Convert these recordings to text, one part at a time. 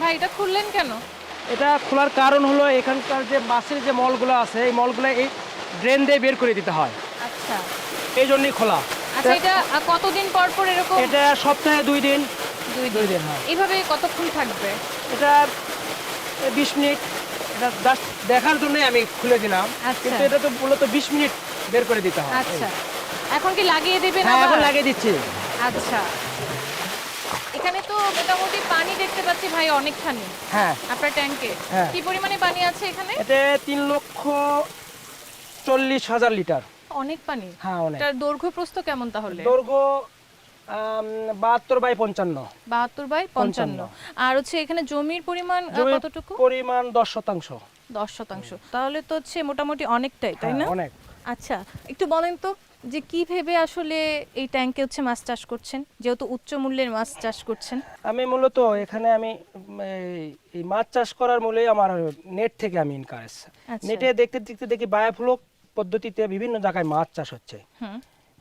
ভাই এটা খুললেন কেন? এটা খোলার কারণ হলো এখানকার যে মাছের যে মলগুলো আছে এই মলগুলো এই ড্রেন দিয়ে বের করে দিতে হয়। আচ্ছা। এই জন্যই খোলা। আচ্ছা এটা কতদিন পর পর এরকম? এটা সপ্তাহে দুই দিন। দুই দুই দিন। দিন হ্যাঁ। এইভাবে কতক্ষণ থাকবে? এটা বিশ মিনিট। এটা জাস্ট দেখার জন্যই আমি খুলে দিলাম। আচ্ছা। কিন্তু এটা তো মূলত বিশ মিনিট বের করে দিতে হয়। আচ্ছা। এখন কি লাগিয়ে দেবেন হ্যাঁ এখন লাগিয়ে দিচ্ছি। আচ্ছা। এখানে তো মোটামুটি পানি দেখতে পাচ্ছি ভাই অনেকখানি। হ্যাঁ। আপনার ট্যাঙ্কে হ্যাঁ। কি পরিমাণে পানি আছে এখানে? এতে তিন লক্ষ চল্লিশ হাজার লিটার। অনেক পানি? হ্যাঁ অনেক। এটার দৈর্ঘ্য প্রস্থ কেমন তাহলে? দৈর্ঘ্য বাহাত্তর বাই পঞ্চান্ন। বাহাত্তর বাই পঞ্চান্ন। আর হচ্ছে এখানে জমির পরিমাণ আহ, জমির কতটুকু? পরিমাণ দশ শতাংশ। দশ শতাংশ। তাহলে তো হচ্ছে মোটামুটি অনেকটাই তাই হ্যাঁ, না? অনেক। আচ্ছা একটু বলেন তো যে কি ভেবে আসলে এই ট্যাঙ্কে হচ্ছে মাছ চাষ করছেন? যেহেতু উচ্চ মূল্যের মাছ চাষ করছেন। আমি মূলত এখানে আমি এই- মাছ চাষ করার মূলেই আমার নেট থেকে আমি এসছে আচ্ছা। নেটে দেখতে দেখতে দেখি বায়োফ্লক পদ্ধতিতে বিভিন্ন জায়গায় মাছ চাষ হচ্ছে।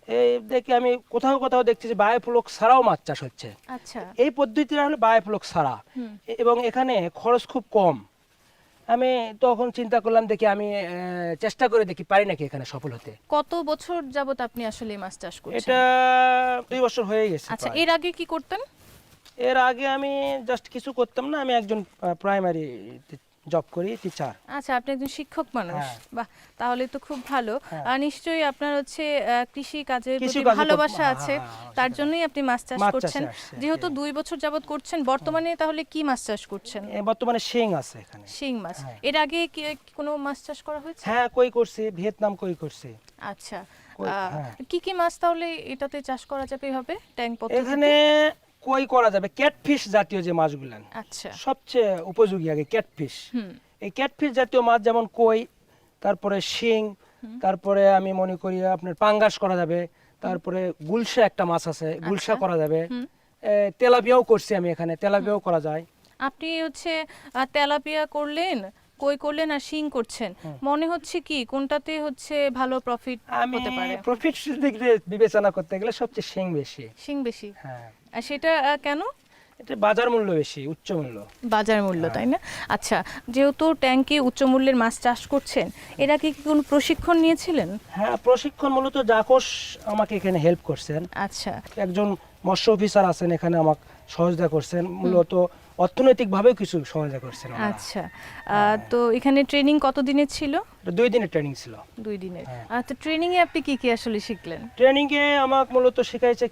এই দেখে আমি কোথাও কোথাও দেখছি যে বায়োফ্লক ছাড়াও মাছ চাষ হচ্ছে। আচ্ছা। এই পদ্ধতিটা হলো বায়োফ্লক ছাড়া। এবং এখানে খরচ খুব কম। আমি তখন চিন্তা করলাম দেখি আমি চেষ্টা করে দেখি পারি নাকি এখানে সফল হতে। কত বছর যাবত আপনি আসলে এই মাছ চাষ করছেন? এটা দুই বছর হয়ে গেছে আচ্ছা এর আগে কি করতেন? এর আগে আমি জাস্ট কিছু করতাম না আমি একজন প্রাইমারি জব করি টিচার আচ্ছা আপনি একজন শিক্ষক মানুষ। হ্যাঁ। বাহ তাহলে তো খুব ভালো। হ্যাঁ। আর নিশ্চয়ই আপনার হচ্ছে কৃষি কাজের প্রতি ভালোবাসা আছে। হ্যাঁ, হ্যাঁ, তার জন্যই আপনি মাছ চাষ করছেন। যেহেতু। দুই বছর যাবত করছেন বর্তমানে তাহলে কি মাছ চাষ করছেন বর্তমানে শিং আছে এখানে। শিং মাছ। এর আগে কি কোনো মাছ চাষ করা হয়েছে? হ্যাঁ কই করছি ভিয়েতনাম কই করছি। আচ্ছা। কি কি মাছ তাহলে এটাতে চাষ করা যাবে এভাবে? ট্যাঙ্ক পদ্ধতিতে এখানে কই করা যাবে? ক্যাটফিশ জাতীয় যে মাছগুলো আচ্ছা। সবচেয়ে উপযোগী আগে ক্যাটফিশ। এই ক্যাটফিশ জাতীয় মাছ যেমন কই তারপরে শিং তারপরে আমি মনে করি আপনার পাঙ্গাস করা যাবে তারপরে গুলশা একটা মাছ আছে গুলশা আচ্ছা। করা যাবে। তেলাপিয়াও করছি আমি এখানে তেলাপিয়াও করা যায়। আপনি হচ্ছে তেলাপিয়া করলেন কই করলেন আর শিং করছেন। মনে হচ্ছে কি কোনটাতে হচ্ছে ভালো প্রফিট হতে পারে? প্রফিট দিক দিয়ে বিবেচনা করতে গেলে সবচেয়ে শিং বেশি। শিং বেশি। হ্যাঁ। আর সেটা কেন? এটা বাজার মূল্য বেশি উচ্চ মূল্য। বাজার মূল্য তাই না? আচ্ছা যেহেতু ট্যাঙ্কে উচ্চ মূল্যের মাছ চাষ করছেন এর কি কোনো প্রশিক্ষণ নিয়েছিলেন? হ্যাঁ প্রশিক্ষণ মূলত জাকোষ আমাকে এখানে হেল্প করছেন। আচ্ছা। একজন মৎস্য অফিসার আছেন এখানে আমাকে সহযোগিতা করছেন। মূলত অর্থনৈতিকভাবেও কিছু সহযোগিতা করছেন আচ্ছা। তো এখানে ট্রেনিং কতদিনের ছিল? দুই দিনের ট্রেনিং ছিল। দুই দিনের। হ্যাঁ। তো ট্রেনিং এ আপনি কি কি আসলে শিখলেন? ট্রেনিং এ আমাকে মূলত শেখাইছে কি